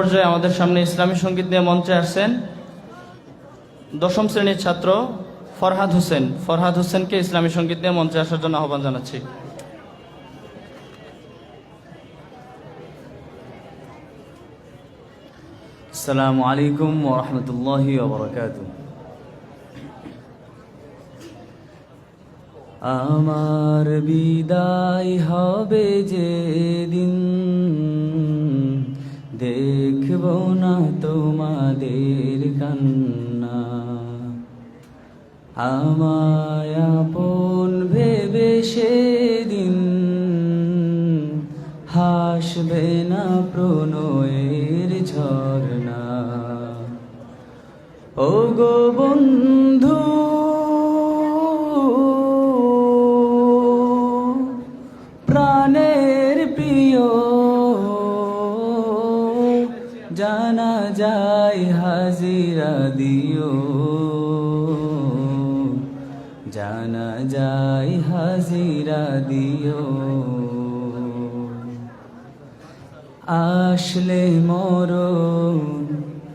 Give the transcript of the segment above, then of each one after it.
পর্যায়ে আমাদের সামনে ইসলামী সংগীত নিয়ে মঞ্চে আসছেন দশম শ্রেণির ছাত্র ফরহাদ হোসেন। ফরহাদ হোসেনকে ইসলামী সংগীত নিয়ে মঞ্চে আসার জন্য আহ্বান জানাচ্ছি। আসসালামু আলাইকুম ওরহমতুল্লাহি ওবরাকাত আমার বিদায় হবে যে দিন তোমাদের কান্না। আমায় আপন ভেবে সেদিন হাসবে না প্রণয়ের ঝরনা ও গো বন্ধু প্রাণের দিও। জানা যায় হাজিরা দিও। আসলে মরণ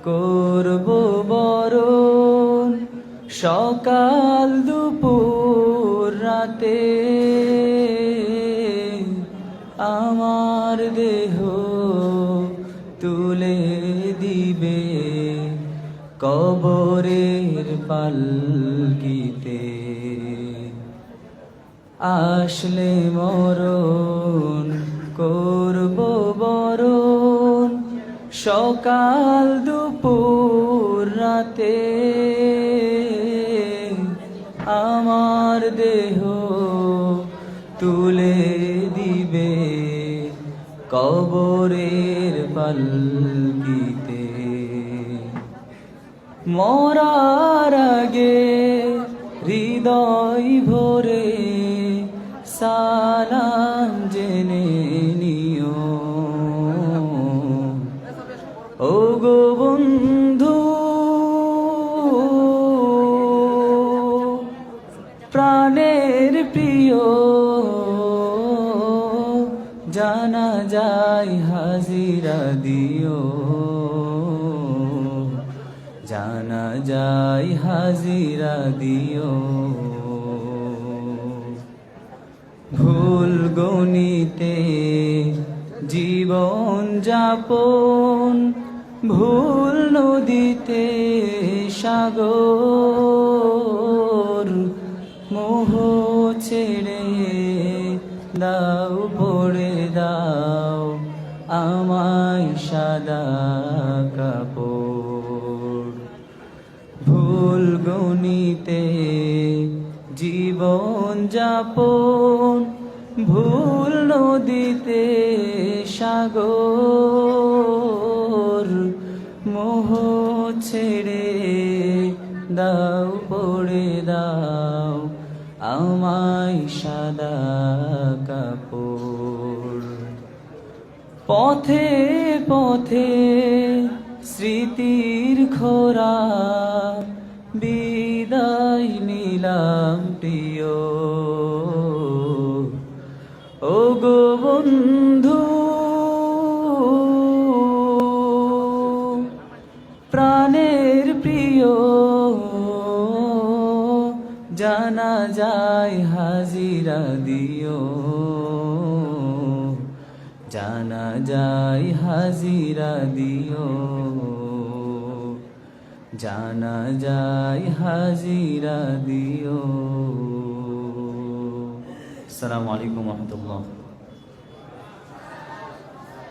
করব বরণ সকাল দুপুর রাতে। আমার দেহ তুলে দিবে। কবরের পালকিতে আসলে মরণ করব বরণ সকাল দুপুর রাতে আমার দেহ তুলে দিবে কবরের পালকিতে। মরার আগে হৃদয় ভরে সালাম জেনে নিও। ও গো বন্ধু, প্রাণের প্রিয়, জানা যায় হাজিরা দিও। যায় হাজিরা দিও। ভুল গণিতে জীবন যাপন, ভুল নদীতে সাগর, মোহ ছেড়ে দাও, পড়ে দাও, আমায় সাদা যাপন, ভুল নদীতে সাগর, মোহ ছেড়ে দাও, পড়ে দাও আমায় সাদা কাপড়। পথে পথে স্মৃতির খোরা, বিদায় নিলাম প্রিয়। বন্ধু। প্রাণের প্রিয়, জানা যায় হাজিরা দিও। জানা যায় হাজিরা দিও। জানা যায় হাজিরা দিও। আসসালামু আলাইকুম রহমতুল্লাহ।